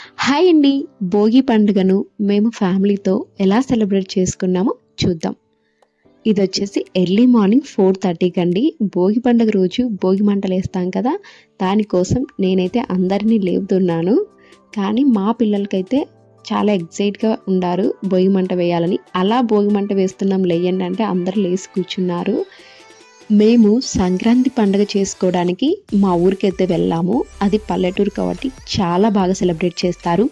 Hi అండి. భోగి పండుగను మేము ఫ్యామిలీతో ఎలా సెలబ్రేట్ చేసుకున్నామో చూద్దాం. ఇది వచ్చేసి ఎర్లీ మార్నింగ్ ఫోర్ థర్టీకి అండి. భోగి పండుగ రోజు భోగి మంటలు వేస్తాం కదా దానికోసం నేనైతే అందరినీ లేపుతున్నాను. కానీ మా పిల్లలకైతే చాలా ఎగ్జైట్గా ఉండారు భోగి మంట వేయాలని. అలా భోగి మంట వేస్తున్నాం లేయండి అంటే అందరు లేచి కూర్చున్నారు. మేము సంక్రాంతి పండుగ చేసుకోవడానికి మా ఊరికైతే వెళ్ళాము. అది పల్లెటూరు కాబట్టి చాలా బాగా సెలబ్రేట్ చేస్తారు.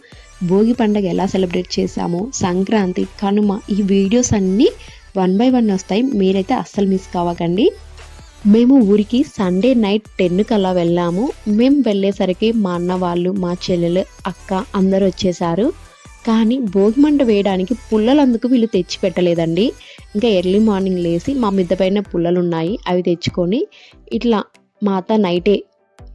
భోగి పండుగ ఎలా సెలబ్రేట్ చేశామో సంక్రాంతి కనుమ ఈ వీడియోస్ అన్నీ వన్ బై వన్ వస్తాయి. మీరైతే అస్సలు మిస్ కావకండి. మేము ఊరికి సండే నైట్ టెన్కి అలా వెళ్ళాము. మేము వెళ్ళేసరికి మా అన్న వాళ్ళు మా చెల్లెలు అక్క అందరూ వచ్చేసారు. కానీ భోగి మంట వేయడానికి పుల్లలు అందుకు వీళ్ళు తెచ్చి పెట్టలేదండి ఇంకా ఎర్లీ మార్నింగ్ లేచి మా మిద్ద పైన పుల్లలు ఉన్నాయి అవి తెచ్చుకొని ఇట్లా మా అత్త నైటే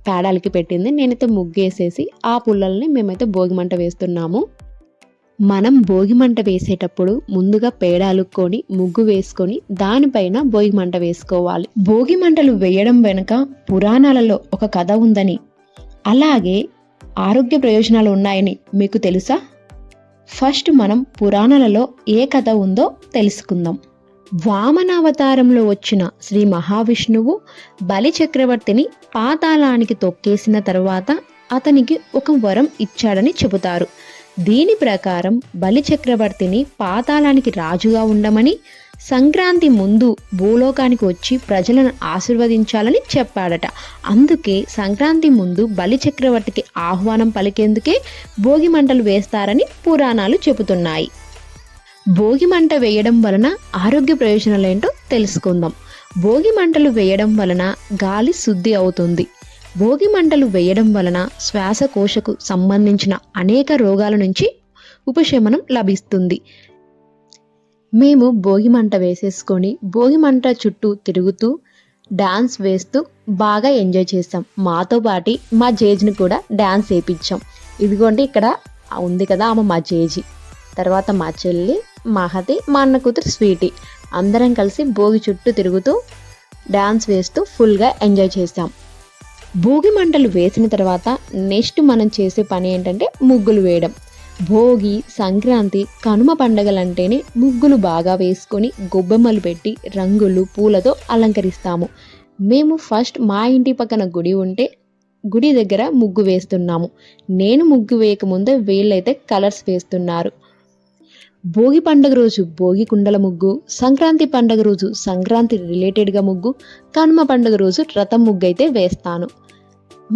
పేడాలకి పెట్టింది. నేనైతే ముగ్గేసేసి ఆ పుల్లల్ని మేమైతే భోగి మంట వేస్తున్నాము. మనం భోగి మంట వేసేటప్పుడు ముందుగా పేడాలుక్కొని ముగ్గు వేసుకొని దానిపైన భోగి మంట వేసుకోవాలి. భోగి మంటలు వేయడం వెనుక పురాణాలలో ఒక కథ ఉందని. అలాగే ఆరోగ్య ప్రయోజనాలు ఉన్నాయని మీకు తెలుసా? ఫస్ట్ మనం పురాణాలలో ఏ కథ ఉందో తెలుసుకుందాం. వామనావతారంలో వచ్చిన శ్రీ మహావిష్ణువు బలి చక్రవర్తిని పాతాళానికి తొక్కేసిన తర్వాత అతనికి ఒక వరం ఇచ్చాడని చెబుతారు. దీని ప్రకారం బలి చక్రవర్తిని పాతాళానికి రాజుగా ఉండమని సంక్రాంతి ముందు భూలోకానికి వచ్చి ప్రజలను ఆశీర్వదించాలని చెప్పాడట. అందుకే సంక్రాంతి ముందు బలి చక్రవర్తికి ఆహ్వానం పలికేందుకే భోగి మంటలు వేస్తారని పురాణాలు చెబుతున్నాయి. భోగి మంట వేయడం వలన ఆరోగ్య ప్రయోజనాలు ఏంటో తెలుసుకుందాం. భోగి మంటలు వేయడం వలన గాలి శుద్ధి అవుతుంది. భోగి మంటలు వేయడం వలన శ్వాసకోశకు సంబంధించిన అనేక రోగాల నుంచి ఉపశమనం లభిస్తుంది. మేము భోగి మంట వేసేసుకొని భోగి మంట చుట్టూ తిరుగుతూ డ్యాన్స్ వేస్తూ బాగా ఎంజాయ్ చేస్తాం. మాతో పాటి మా జేజ్ని కూడా డ్యాన్స్ వేయించాం ఇదిగోండి ఇక్కడ ఉంది కదా ఆమె మా జేజీ. తర్వాత మా చెల్లి మహతి మా అన్న కూతురు స్వీటీ. అందరం కలిసి భోగి చుట్టూ తిరుగుతూ డ్యాన్స్ వేస్తూ ఫుల్గా ఎంజాయ్ చేస్తాం. భోగి మంటలు వేసిన తర్వాత నెక్స్ట్ మనం చేసే పని ఏంటంటే ముగ్గులు వేయడం. భోగి సంక్రాంతి కనుమ పండగలంటేనే ముగ్గులు బాగా వేసుకొని గొబ్బెమ్మలు పెట్టి రంగులు పూలతో అలంకరిస్తాము. మేము ఫస్ట్ మా ఇంటి పక్కన గుడి ఉంటే గుడి దగ్గర ముగ్గు వేస్తున్నాము. నేను ముగ్గు వేయకముందే వీళ్ళైతే కలర్స్ వేస్తున్నారు. భోగి పండుగ రోజు భోగి కుండల ముగ్గు సంక్రాంతి పండుగ రోజు సంక్రాంతి రిలేటెడ్గా ముగ్గు కనుమ పండుగ రోజు రథం ముగ్గు అయితే వేస్తాను.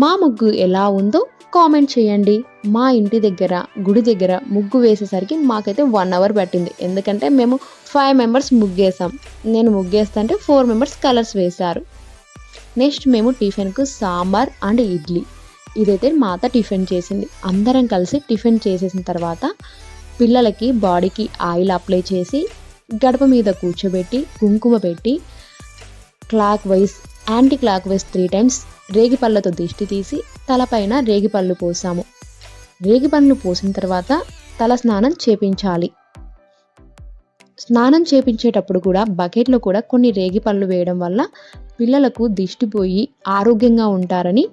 మా ముగ్గు ఎలా ఉందో కామెంట్ చేయండి. మా ఇంటి దగ్గర గుడి దగ్గర ముగ్గు వేసేసరికి మాకైతే వన్ అవర్ పట్టింది. ఎందుకంటే మేము ఫైవ్ మెంబర్స్ ముగ్గేసాం నేను ముగ్గేస్తుంటే ఫోర్ మెంబర్స్ కలర్స్ వేశారు. నెక్స్ట్ మేము టిఫిన్కు సాంబార్ అండ్ ఇడ్లీ. ఇదైతే మా అత్త టిఫిన్ చేసింది. అందరం కలిసి టిఫిన్ చేసేసిన తర్వాత పిల్లలకి బాడీకి ఆయిల్ అప్లై చేసి గడప మీద కూర్చోబెట్టి కుంకుమ పెట్టి clockwise anticlockwise three times రేగిపళ్ళతో దిష్టి తీసి తలపైన రేగిపళ్ళు పోసాము. రేగిపళ్ళు పోసిన తర్వాత తల స్నానం చేపించాలి. స్నానం చేపించేటప్పుడు కూడా బకెట్లో కూడా కొన్ని రేగిపళ్ళు వేయడం వల్ల పిల్లలకు దిష్టిపోయి ఆరోగ్యంగా ఉంటారని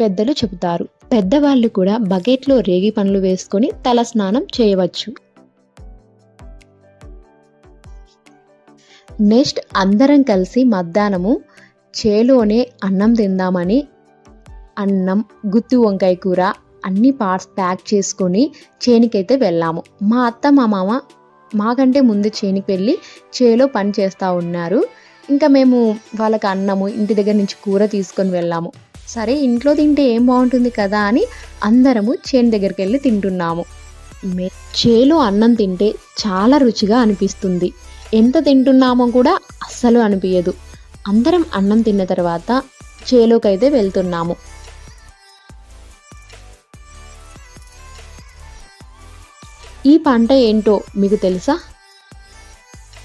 పెద్దలు చెబుతారు. పెద్దవాళ్ళు కూడా బకెట్లో రేగి పండ్లు వేసుకొని తల స్నానం చేయవచ్చు. నెక్స్ట్ అందరం కలిసి మధ్యాహ్నము చేలోనే అన్నం తిందామని అన్నం గుత్తి వంకాయ కూర అన్ని పార్ట్స్ ప్యాక్ చేసుకొని చేనికైతే వెళ్ళాము. మా అత్త మా మామ మాకంటే ముందు చేనికి వెళ్ళి చేలో పని చేస్తూ ఉన్నారు. ఇంకా మేము వాళ్ళకి అన్నము ఇంటి దగ్గర నుంచి కూర తీసుకొని వెళ్ళాము. సరే ఇంట్లో తింటే ఏం బాగుంటుంది కదా అని అందరము చేను దగ్గరికి వెళ్ళి తింటున్నాము. చేలో అన్నం తింటే చాలా రుచిగా అనిపిస్తుంది. ఎంత తింటున్నామో కూడా అస్సలు అనిపించదు అందరం అన్నం తిన్న తర్వాత చేలోకైతే వెళ్తున్నాము. ఈ పంట ఏంటో మీకు తెలుసా?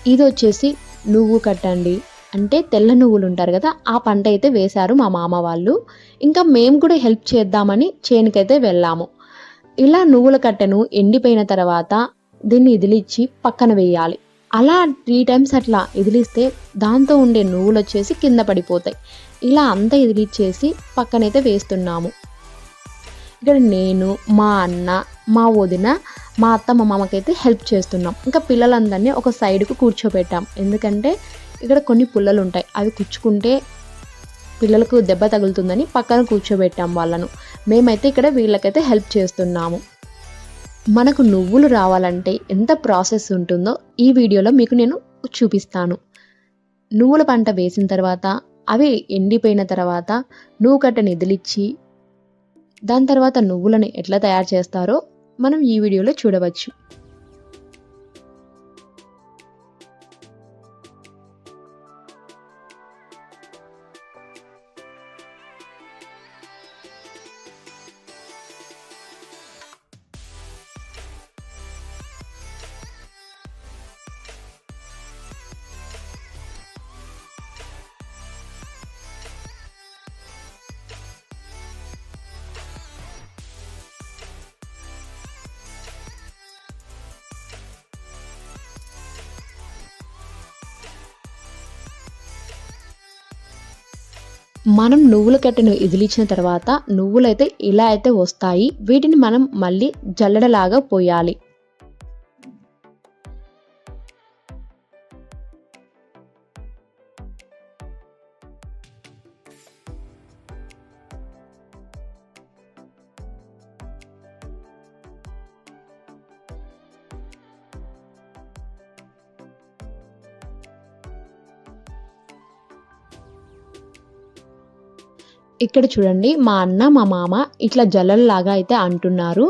ఇది వచ్చేసి నువ్వు కట్టండి. అంటే తెల్ల నువ్వులు ఉంటారు కదా ఆ పంట అయితే వేశారు మా మామ వాళ్ళు. ఇంకా మేము కూడా హెల్ప్ చేద్దామని చేనుకైతే వెళ్ళాము. ఇలా నువ్వుల కట్టెను ఎండిపోయిన తర్వాత దీన్ని ఇదిలిచ్చి పక్కన వేయాలి. అలా త్రీ టైమ్స్ అట్లా ఇదిలిస్తే దాంతో ఉండే నువ్వులు వచ్చేసి కింద పడిపోతాయి. ఇలా అంతా ఇదిలిచ్చేసి పక్కనైతే వేస్తున్నాము. ఇక్కడ నేను మా అన్న మా వదిన మా అత్త మా మామకైతే హెల్ప్ చేస్తున్నాం. ఇంకా పిల్లలందరినీ ఒక సైడ్కు కూర్చోబెట్టాం. ఎందుకంటే ఇక్కడ కొన్ని పుల్లలు ఉంటాయి అవి కుచ్చుకుంటే పిల్లలకు దెబ్బ తగులుతుందని పక్కన కూర్చోబెట్టాం వాళ్ళను. మేమైతే ఇక్కడ వీళ్ళకైతే హెల్ప్ చేస్తున్నాము. మనకు నువ్వులు రావాలంటే ఎంత ప్రాసెస్ ఉంటుందో ఈ వీడియోలో మీకు నేను చూపిస్తాను. నువ్వుల పంట వేసిన తర్వాత అవి ఎండిపోయిన తర్వాత నువ్వు కట్ట నిధులిచ్చి దాని తర్వాత నువ్వులను ఎట్లా తయారు చేస్తారో మనం ఈ వీడియోలో చూడవచ్చు. మనం నువ్వుల కట్టెను ఇదిలిచ్చిన తర్వాత నువ్వులైతే ఇలా అయితే వస్తాయి. వీటిని మనం మళ్ళీ జల్లడలాగా పోయాలి. ఇక్కడ చూడండి మా అన్న మా మామ ఇట్లా జల్లల్లాగా అయితే అంటున్నారు.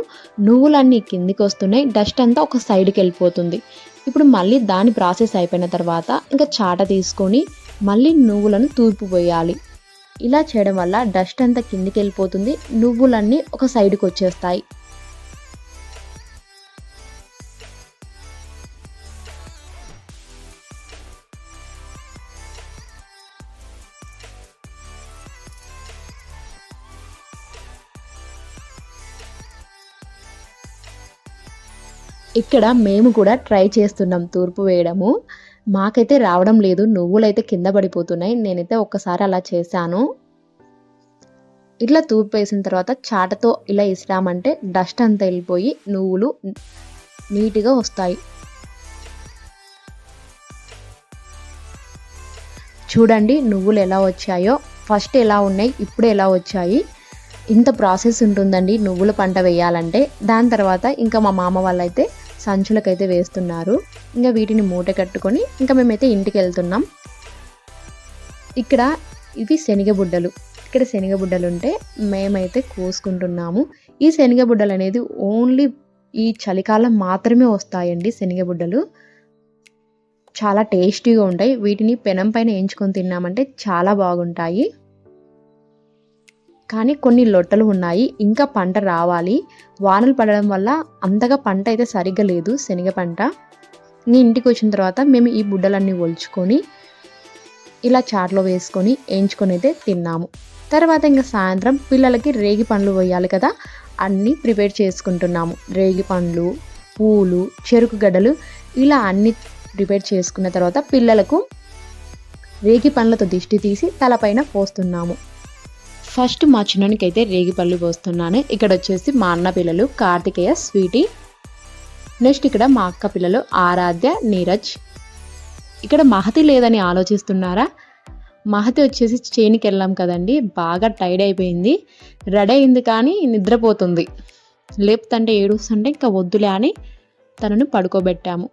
నువ్వులన్నీ కిందికి వస్తున్నాయి డస్ట్ అంతా ఒక సైడ్కి వెళ్ళిపోతుంది. ఇప్పుడు మళ్ళీ దాని ప్రాసెస్ అయిపోయిన తర్వాత ఇంకా చాట తీసుకొని మళ్ళీ నువ్వులను తూర్పు పోయాలి. ఇలా చేయడం వల్ల డస్ట్ అంతా కిందికి వెళ్ళిపోతుంది నువ్వులన్నీ ఒక సైడ్కి వచ్చేస్తాయి. ఇక్కడ మేము కూడా ట్రై చేస్తున్నాం తూర్పు వేయడము. మాకైతే రావడం లేదు నువ్వులైతే కింద పడిపోతున్నాయి. నేనైతే ఒక్కసారి అలా చేశాను. ఇట్లా తూర్పు వేసిన తర్వాత చాటతో ఇలా ఇసిరామంటే డస్ట్ అంతా వెళ్ళిపోయి నువ్వులు నీట్గా వస్తాయి. చూడండి నువ్వులు ఎలా వచ్చాయో. ఫస్ట్ ఎలా ఉన్నాయి ఇప్పుడు ఎలా వచ్చాయి. ఇంత ప్రాసెస్ ఉంటుందండి నువ్వుల పంట వేయాలంటే. దాని తర్వాత ఇంకా మా మామ వాళ్ళైతే సంచులకైతే వేస్తున్నారు. ఇంకా వీటిని మూట కట్టుకొని ఇంకా మేమైతే ఇంటికి వెళ్తున్నాం ఇక్కడ ఇవి శనగబుడ్డలు ఇక్కడ శనగబుడ్డలు ఉంటే మేమైతే కోసుకుంటున్నాము. ఈ శనగబుడ్డలు అనేది ఓన్లీ ఈ చలికాలం మాత్రమే వస్తాయండి శనగబుడ్డలు చాలా టేస్టీగా ఉంటాయి. వీటిని పెనం పైన ఎంచుకొని తిన్నామంటే చాలా బాగుంటాయి. కానీ కొన్ని లొట్టలు ఉన్నాయి. ఇంకా పంట రావాలి. వానలు పడడం వల్ల అంతగా పంట అయితే సరిగ్గా లేదు శనగ పంట. నేను ఇంటికి వచ్చిన తర్వాత మేము ఈ బుడ్డలన్నీ ఒలుచుకొని ఇలా చాట్లో వేసుకొని వేయించుకొని అయితే తిన్నాము. తర్వాత ఇంకా సాయంత్రం పిల్లలకి రేగి పండ్లు వేయాలి కదా అన్నీ ప్రిపేర్ చేసుకుంటున్నాము. రేగి పండ్లు పూలు చెరుకు గడ్డలు ఇలా అన్ని ప్రిపేర్ చేసుకున్న తర్వాత పిల్లలకు రేగి పండ్లతో దిష్టి తీసి తలపైన పోస్తున్నాము. ఫస్ట్ మా చిన్ననికి అయితే రేగిపళ్ళు పోస్తున్నాను. ఇక్కడ వచ్చేసి మా అన్న పిల్లలు కార్తికేయ స్వీటీ. నెక్స్ట్ ఇక్కడ మా అక్క పిల్లలు ఆరాధ్య నీరజ్. ఇక్కడ మహతి లేదని ఆలోచిస్తున్నారా? మహతి వచ్చేసి చేనికి వెళ్ళాం కదండి. బాగా టైర్డ్ అయిపోయింది. రెడీ అయింది కానీ నిద్రపోతుంది. లేపుతంటే ఏడుస్తుంటే ఇంకా వద్దులే అని తనను పడుకోబెట్టాము.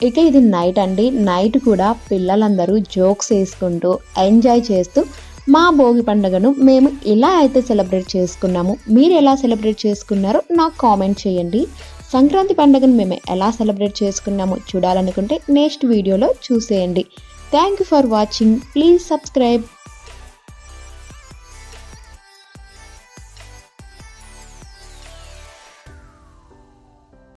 ఇక ఇది నైట్ అండి. నైట్ కూడా పిల్లలందరూ జోక్స్ వేసుకుంటూ ఎంజాయ్ చేస్తూ మా భోగి పండుగను మేము ఎలా అయితే సెలబ్రేట్ చేసుకున్నాము. మీరు ఎలా సెలబ్రేట్ చేసుకున్నారో నాకు కామెంట్ చేయండి. సంక్రాంతి పండుగను మేము ఎలా సెలబ్రేట్ చేసుకున్నామో చూడాలనుకుంటే నెక్స్ట్ వీడియోలో చూసేయండి. Thank you for watching please subscribe